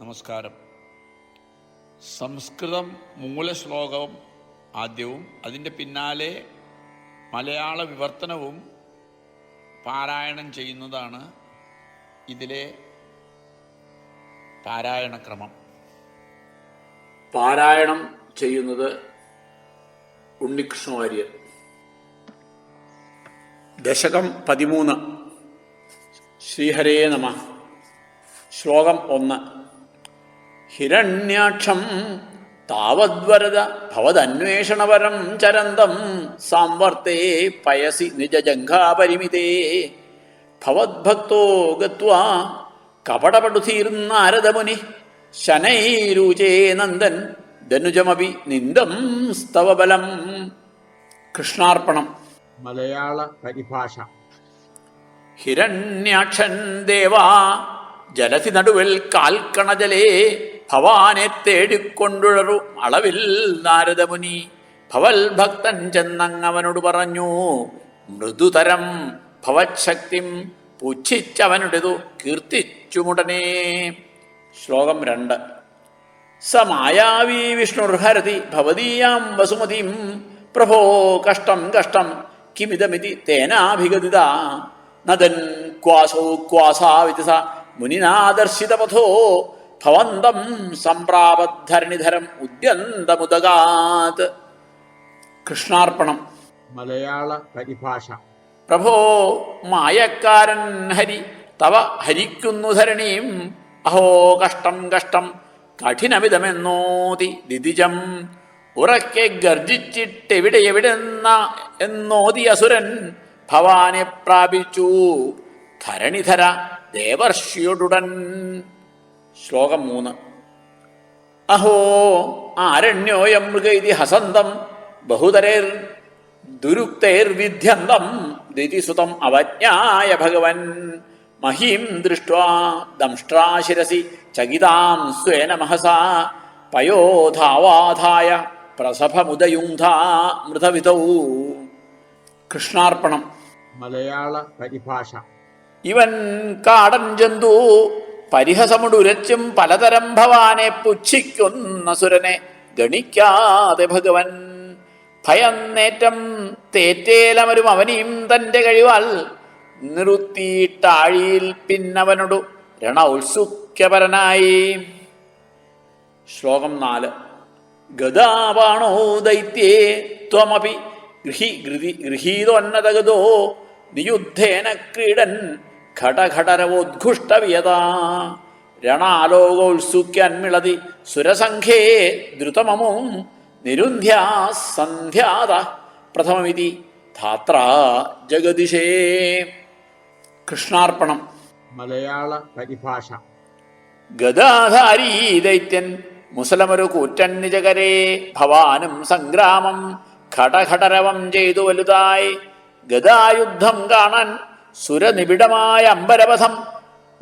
നമസ്കാരം. സംസ്കൃതം മൂലശ്ലോകം ആദ്യവും അതിന്റെ പിന്നാലെ മലയാള വിവർത്തനവും പാരായണം ചെയ്യുന്നതാണ് ഇതിലെ പാരായണക്രമം പാരായണം ചെയ്യുന്നത് ഉണ്ണികൃഷ്ണ വാര്യർ ദശകം പതിമൂന്ന്. ശ്രീഹരേ നമ. ശ്ലോകം ഒന്ന്. ഹിരണ്യാക്ഷം താവദ്വരത ഭവദന്വേഷണപരം ചരന്തം സാംവർത്തേ പയസി നിജജംഘാപരിമിതേ. ഭവദ്ഭക്തോ ഗത്വാ കപടപടുതീർന്നാരദമുനി ശനൈരൂചേ നന്ദൻ ധനുജമപി നിന്ദം സ്തവബലം. കൃഷ്ണാർപ്പണം. മലയാള പരിഭാഷ. ഹിരണ്യാക്ഷൻ ദേവാ ജലസി നടുവിൽ കാൽക്കണജലേ ഭവാനെ തേടിക്കൊണ്ടുഴറു അളവിൽ നാരദമുനി ഭവൽ ഭക്തൻ ചെന്നങ്ങവനോട് പറഞ്ഞു മൃദുതരം ഭവശക്തിം പുച്ഛിച്ചവനുടേതു കീർത്തിച്ചുമുടനെ. ശ്ലോകം രണ്ട്. സ മായാവി വിഷ്ണുർഹരതി ഭവതീയാം വസുമതിം പ്രഭോ കഷ്ടം കഷ്ടം കിമിതമിതി തേനാഭിഗതിത. നദൻ ക്വാസോ ക്വാസാവിതി സ മുനിനാദർശിതപഥോ ഭവന്തം സംപ്രാപദ്ധരണിധരം ഉദ്യന്തമുദഗാത് കൃഷ്ണാർപ്പണം. മലയാള പരിഭാഷ. പ്രഭോ മായക്കാരൻ ഹരി തവ ഹരിക്കുന്നു ധരണീം അഹോ കഷ്ടം കഷ്ടം കഠിനമിതമെന്നോതി ദിദിജം. ഉറക്കെ ഗർജിച്ചിട്ടെവിടെ എവിടെന്ന എന്നോതി അസുരൻ. ഭവാനെ പ്രാപിച്ചു ധരണിധര ദേവർഷിയോടുടൻ. ശ്ലോകം മൂന്ന്. അഹോ ആരണ്യോയം മൃഗൈതി ഹസന്തം ബഹുതരേർ ദുരുക്തേർ ദുരുക്തൈർവിധ്യന്തം ദിതിസുതം അവജ്ഞായ ഭഗവൻ. മഹീം ദൃഷ്ട്വാ ദംഷ്ട്രാശിരസി ചകിതാം സ്വേന മഹസാ പയോധാവാധായ പ്രസഭമുദയുധ മൃതവിധൗ. കൃഷ്ണാർപ്പണം. മലയാള പരിഭാഷ. ഇവൻ കാടൻ ജന്തു പരിഹസമുടുരച്ചും പലതരം ഭവാനെ പുച്ഛിക്കുന്ന സുരനെ ഗണിക്കാതെ ഭഗവൻ. ഭയന്നേറ്റം തേറ്റേലമരും അവനെയും തന്റെ കഴിവാൽ നിറുത്തിയിട്ടാഴിയിൽ പിന്നവനോടു രണൗത്സുഖ്യപരനായി ശ്ലോകം നാല്. ഗതാപാണോ ദൈത്യേ ത്വമപി ഗൃഹി ഗൃതി ഗൃഹീതോന്നതഗതോ നിയുദ്ധേന ക്രീഡൻ ഘടഘടരവോദ്ഘുഷ്ടവിയതാ. രണാലോകോത്സുക്യന്മിളതി സുരസംഘേ ദ്രുതമമും നിരുന്ധ്യാ സന്ധ്യാത. പ്രഥമമിതി ധാത്ര ജഗദിഷേ കൃഷ്ണാർപ്പണം. മലയാള പരിഭാഷ. ഗദാധാരീ ദൈത്യൻ മുസലമൊരു കൂറ്റൻ നിജകരെ. ഭവാനും സംഗ്രാമം ഘടഘടരവം ചെയ്തു വലുതായി. ഗദായുദ്ധം കാണാൻ സുരനിബിഡമായ അമ്പരപഥം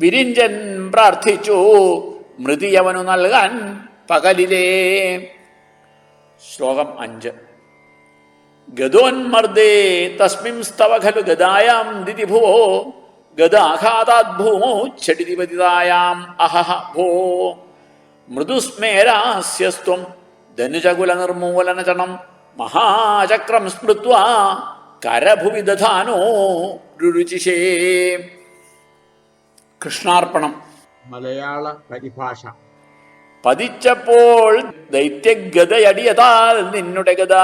വിരിഞ്ചൻ പ്രാർത്ഥിച്ചു മൃതിയവനു നൽകാൻ പകലിലേ. ശ്ലോകം അഞ്ച്. ഗതോന്മർദ്ദേ തസ്മിംസ്തവ ഖലു ഗതായാം ദിതിഭുവോ ഗതാഘാതാത് ഭൂമോ ഛടിതിപതിതായാം അഹഹ ഭോ. മൃദുസ്മേരാസ്യസ്ത്വം ധനുജകുല നിർമൂലനചണം മഹാചക്രം സ്മൃത്വാ കരഭുവി ദധാനോ രുചിഷേ കൃഷ്ണാർപ്പണം. മലയാള പരിഭാഷ. പതിച്ചപ്പോൾ ദൈത്യഗതയടിയതാൽ നിന്നുടെ ഗത.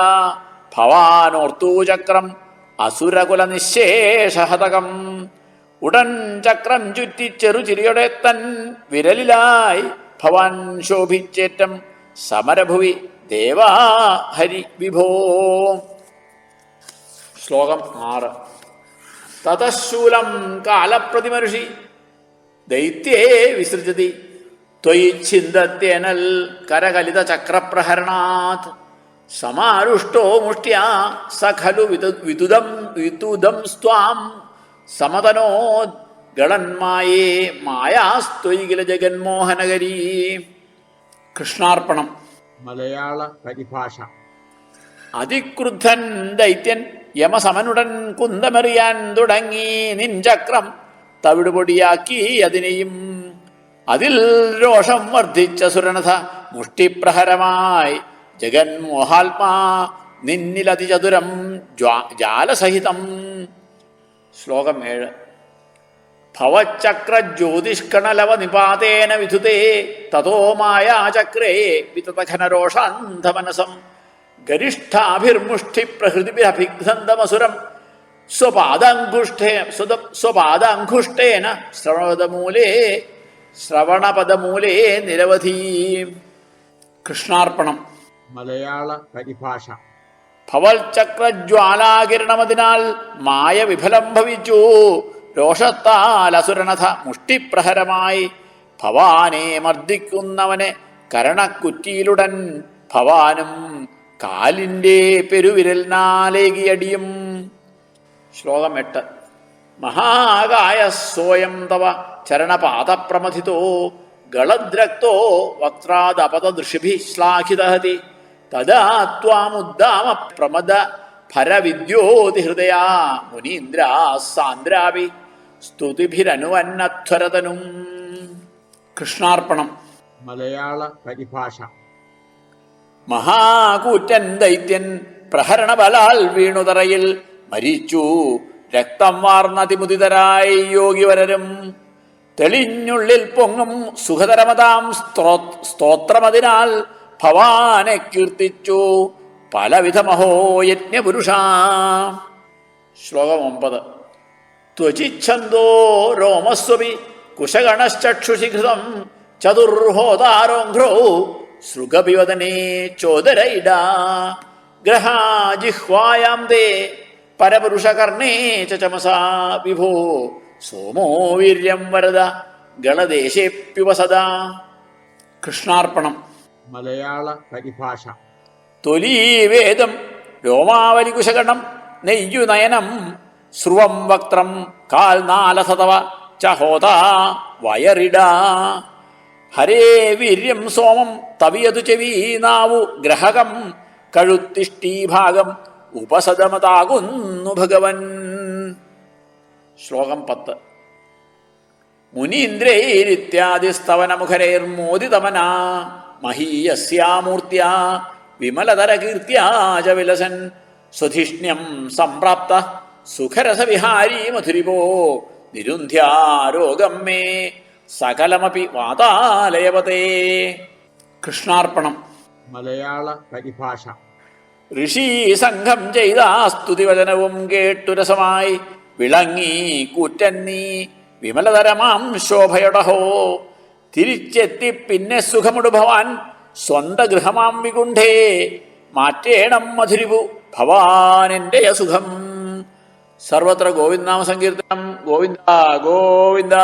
ഭവാനോർത്തൂചക്രം അസുരകുല നിശേഷഹതകം ഉടൻ ചക്രം ചുറ്റി ചെറുചിരിയുടെ തൻ വിരലിലായി ഭവാൻ ശോഭിച്ചേറ്റം. സമരഭുവി ദേവാ ഹരി വിഭോ ശ്ലോകം ആറ്. തതശൂലം കാലപ്രതിമനുഷി ദൈത്യേ വിസൃജതി. ത്വയി ഛിന്ദത്യനൽ കരകലിത ചക്രപ്രഹരണാത്. സമാരുഷ്ടോ മുഷ്ട്യാ സ ഖലു വിതു- വിതുദം വിതുദം സ്വാം സമതനോ ഗളന്മായേ മായാസ്ത്വയികില ജഗന്മോഹനഗരീ. കൃഷ്ണാർപ്പണം. മലയാള പരിഭാഷ. അതിക്രുദ്ധൻ ദൈത്യൻ യമസമനുടൻ കുന്തമെറിയാൻ തുടങ്ങി നിഞ്ചക്രം ചക്രം തവിടുപൊടിയാക്കി അതിനെയും. അതിൽ രോഷം വർദ്ധിച്ച സുരനഥ മുഷ്ടിപ്രഹരമായി. ജഗന്മോഹാത്മാ നിന്നിലതിചതുരം ജാലസഹിതം. ശ്ലോകം ഏഴ്. ഭവചക്ര ജ്യോതിഷ്കണലവ നിപാതേന വിധുതേ തതോ മായാചക്രേ വിതതഘനരോഷാന്ധമനസം. ഗരിഷ്ഠാഭിർമുഷ്ടി പ്രഹൃതിഭിരഭിഗ്ധന്തമസുരം സ്വപാദാങ്കുഷ്ഠേ സ്വത- സ്വപാദാങ്കുഷ്ഠേന ശ്രവണപദമൂലേ ശ്രവണപദമൂലേ നിരവധി. കൃഷ്ണാർപ്പണം. മലയാള പരിഭാഷ. ഭവൽചക്രജ്വാലാകിരണമതിനാൽ മായ വിഫലം ഭവിച്ചു. രോഷത്താൽ അസുരനഥ മുഷ്ടിപ്രഹരമായി. ഭവാനെ മർദ്ദിക്കുന്നവനെ കരണക്കുറ്റിയിലുടൻ ഭവാനും കാലിന്റെ പെരുവിരലിനാലേകിയടിയും ശ്ലോകം എട്ട്. മഹാകായ സ്വയം തവ ചരണപാദപ്രമഥിതോ ഗളദ്രക്തോ വക്രാദപദൃഷിഭി ശ്ലാഘിതഹതി. തദാ ത്വാമുദ്ദാമ പ്രമദ ഭരവിദ്യോതിഹൃദയാ മുനീന്ദ്ര സാന്ദ്രാവി സ്തുതിഭിരനുവന്നധ്വരതനും. കൃഷ്ണാർപ്പണം. മലയാള പരിഭാഷ. മഹാകൂറ്റൻ ദൈത്യൻ പ്രഹരണബലാൽ വീണുതറയിൽ മരിച്ചു. രക്തം വാർന്നതിമുദിതരായി യോഗിവരരും. തെളിഞ്ഞുള്ളിൽ പൊങ്ങും സുഖതരമതാം സ്ത്രോ സ്തോത്രമതിനാൽ ഭവാനെ കീർത്തിച്ചു. പലവിധ മഹോയജ്ഞപുരുഷ. ശ്ലോകം ഒമ്പത്. ത്വചിച്ഛന്തോ രോമസ്വപി കുശഗണശ്ചക്ഷുഷി ഘൃതം ചതുർഹോതാരോഘ്രോ സൃഗപിവദനേ ചോദരയിട ഗ്രഹാജിഹ്വായാം തേ പരപുരുഷകർണേ ച ചമസാ വിഭോ. സോമോ വീര്യം വരദ ഗളദേശേപ്യുപസദാ കൃഷ്ണാർപ്പണം. മലയാള പരിഭാഷ. തൊലീവേദം രോമാവലികുശകണം നെയ്യുനയനം സ്രുവം വക്ത്രം കാൽ നാലസതവ ചഹോത വയറിട. ഹരേ വീര്യം സോമം തവിയതു ചെവീനാവു ഗ്രഹകം കഴുത്തിഷ്ടീഭാഗം ഉപസദമതാകുന്നു ഭഗവൻ. ശ്ലോകം പത്ത്. മുനീന്ദ്രൈരിത്യാദിസ്തവനമുഖരൈർമോദിതമനാ മഹീയസ്യാമൂർത്തിയ വിമലതരകീർത്യാ ച വിലസൻ സ്വധിഷ്ണ്യം സംപ്രാപ്ത സുഖരസവിഹാരീ മധുരിപോ നിരുന്ധ്യാരോഗം മേ. സകലമപി വാതാലയവതേ. കൃഷ്ണാർപ്പണം. മലയാള പരിഭാഷ. ഋഷി സംഘം ചെയ്ത സ്തുതിവചനവും കേട്ടുരസമായി വിളങ്ങി കൂറ്റൻ നീ വിമലതരമാം ശോഭയടഹോ. തിരിച്ചെത്തി പിന്നെ സുഖമുടു ഭവാൻ സ്വന്ത ഗൃഹമാം വികുണ്ഠേ. മാറ്റേണം മധുരിപു ഭവാനെന്റെ അസുഖം. സർവത്ര ഗോവിന്ദനാമ സങ്കീർത്തനം ഗോവിന്ദ ഗോവിന്ദ.